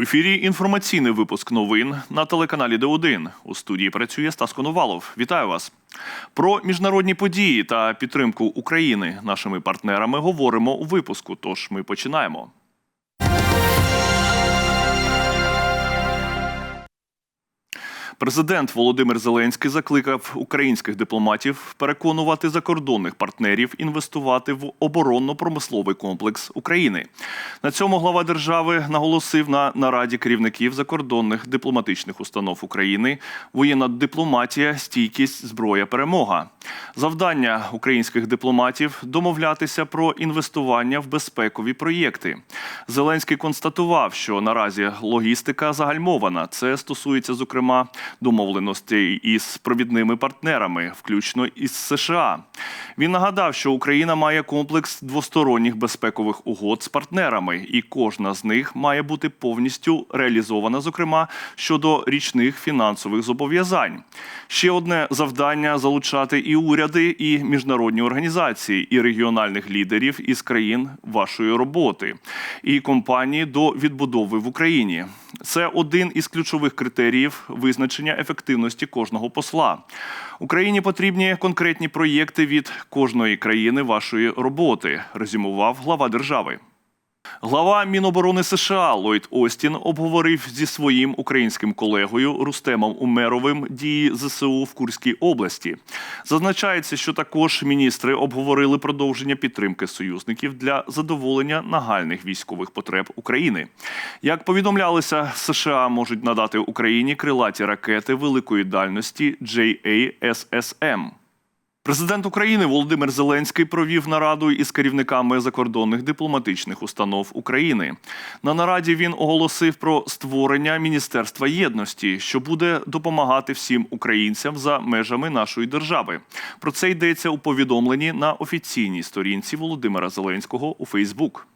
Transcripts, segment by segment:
В ефірі інформаційний випуск новин на телеканалі Д1. У студії працює Стас Коновалов. Вітаю вас. Про міжнародні події та підтримку України нашими партнерами говоримо у випуску. Тож ми починаємо. Президент Володимир Зеленський закликав українських дипломатів переконувати закордонних партнерів інвестувати в оборонно-промисловий комплекс України. На цьому глава держави наголосив на нараді керівників закордонних дипломатичних установ України воєнна дипломатія, стійкість, зброя, перемога. Завдання українських дипломатів домовлятися про інвестування в безпекові проєкти. Зеленський констатував, що наразі логістика загальмована. Це стосується, зокрема, домовленостей із провідними партнерами, включно із США. Він нагадав, що Україна має комплекс двосторонніх безпекових угод з партнерами, і кожна з них має бути повністю реалізована, зокрема щодо річних фінансових зобов'язань. Ще одне завдання залучати і уряди, і міжнародні організації, і регіональних лідерів із країн вашої роботи, і компанії до відбудови в Україні. Це один із ключових критеріїв визначення ефективності кожного посла. Україні потрібні конкретні проєкти від кожної країни вашої роботи, резюмував глава держави. Глава Міноборони США Ллойд Остін обговорив зі своїм українським колегою Рустемом Умеровим дії ЗСУ в Курській області. Зазначається, що також міністри обговорили продовження підтримки союзників для задоволення нагальних військових потреб України. Як повідомлялося, США можуть надати Україні крилаті ракети великої дальності JASSM. Президент України Володимир Зеленський провів нараду із керівниками закордонних дипломатичних установ України. На нараді він оголосив про створення Міністерства єдності, що буде допомагати всім українцям за межами нашої держави. Про це йдеться у повідомленні на офіційній сторінці Володимира Зеленського у Фейсбук.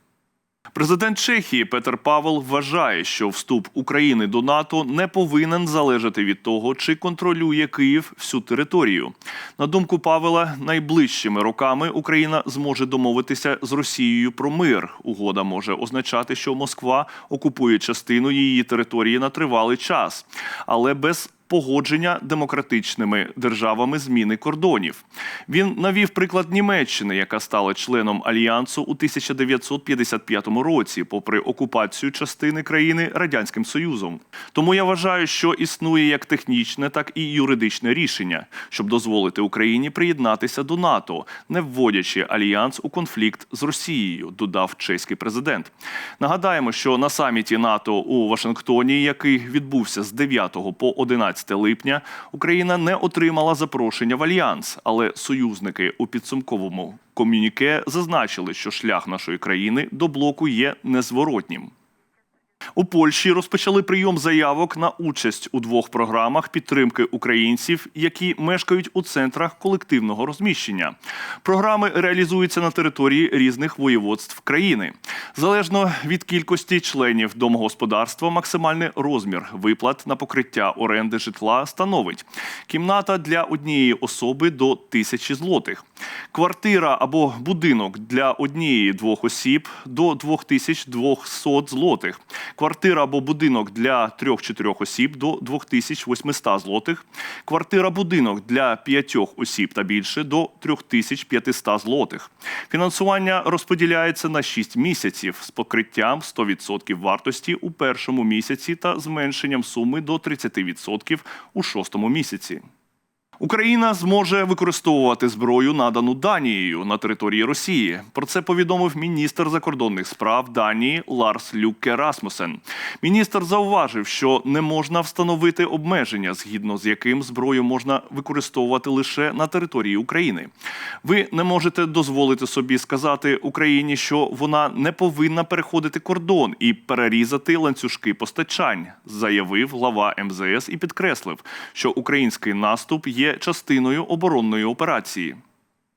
Президент Чехії Петер Павел вважає, що вступ України до НАТО не повинен залежати від того, чи контролює Київ всю територію. На думку Павела, найближчими роками Україна зможе домовитися з Росією про мир. Угода може означати, що Москва окупує частину її території на тривалий час, але без погодження демократичними державами зміни кордонів. Він навів приклад Німеччини, яка стала членом альянсу у 1955 році, попри окупацію частини країни радянським союзом. Тому я вважаю, що існує як технічне, так і юридичне рішення, щоб дозволити Україні приєднатися до НАТО, не вводячи альянс у конфлікт з Росією, додав чеський президент. Нагадаємо, що на саміті НАТО у Вашингтоні, який відбувся з 9 по 11 липня, Україна не отримала запрошення в альянс, але союзники у підсумковому комюніке зазначили, що шлях нашої країни до блоку є незворотнім. У Польщі розпочали прийом заявок на участь у двох програмах підтримки українців, які мешкають у центрах колективного розміщення. Програми реалізуються на території різних воєводств країни. Залежно від кількості членів домогосподарства, максимальний розмір виплат на покриття оренди житла становить. Кімната для однієї особи до тисячі злотих, квартира або будинок для однієї двох осіб до 2200 злотих. Квартира або будинок для 3-4 осіб до 2800 злотих, квартира-будинок для 5 осіб та більше до 3500 злотих. Фінансування розподіляється на 6 місяців з покриттям 100% вартості у першому місяці та зменшенням суми до 30% у шостому місяці. Україна зможе використовувати зброю, надану Данією на території Росії. Про це повідомив міністр закордонних справ Данії Ларс Люке Расмусен. Міністр зауважив, що не можна встановити обмеження, згідно з яким зброю можна використовувати лише на території України. Ви не можете дозволити собі сказати Україні, що вона не повинна переходити кордон і перерізати ланцюжки постачань, заявив глава МЗС і підкреслив, що український наступ є частиною оборонної операції.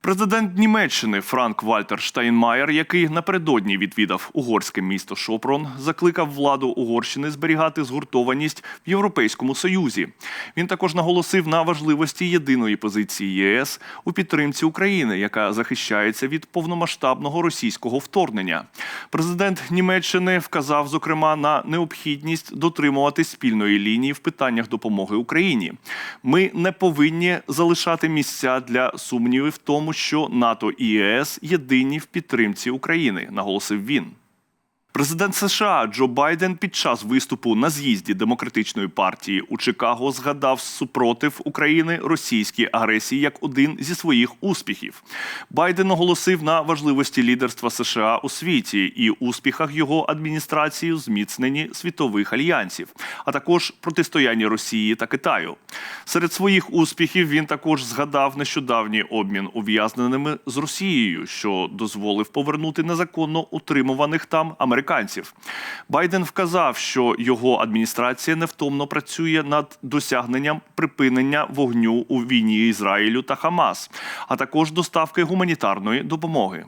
Президент Німеччини Франк Вальтер Штайнмаєр, який напередодні відвідав угорське місто Шопрон, закликав владу Угорщини зберігати згуртованість в Європейському Союзі. Він також наголосив на важливості єдиної позиції ЄС у підтримці України, яка захищається від повномасштабного російського вторгнення. Президент Німеччини вказав зокрема на необхідність дотримувати спільної лінії в питаннях допомоги Україні. Ми не повинні залишати місця для сумнівів в тому, що НАТО і ЄС єдині в підтримці України, наголосив він. Президент США Джо Байден під час виступу на з'їзді демократичної партії у Чикаго згадав супротив України російській агресії як один зі своїх успіхів. Байден оголосив на важливості лідерства США у світі і успіхах його адміністрації у зміцненні світових альянсів, а також протистоянні Росії та Китаю. Серед своїх успіхів він також згадав нещодавній обмін ув'язненими з Росією, що дозволив повернути незаконно утримуваних там американців. Байден вказав, що його адміністрація невтомно працює над досягненням припинення вогню у війні Ізраїлю та Хамас, а також доставки гуманітарної допомоги.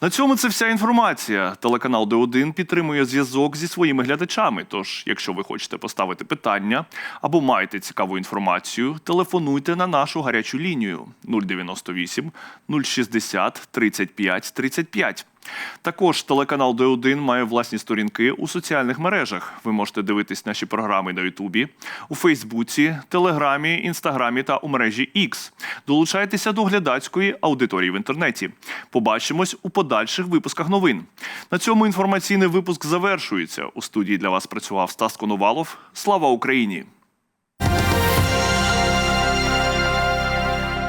На цьому це вся інформація. Телеканал Д1 підтримує зв'язок зі своїми глядачами. Тож, якщо ви хочете поставити питання або маєте цікаву інформацію, телефонуйте на нашу гарячу лінію 098 060 35 35. Також телеканал Д1 має власні сторінки у соціальних мережах. Ви можете дивитись наші програми на Ютубі, у Фейсбуці, Телеграмі, Інстаграмі та у мережі X. Долучайтеся до глядацької аудиторії в інтернеті. Побачимось у подальших випусках новин. На цьому інформаційний випуск завершується. У студії для вас працював Стас Коновалов. Слава Україні!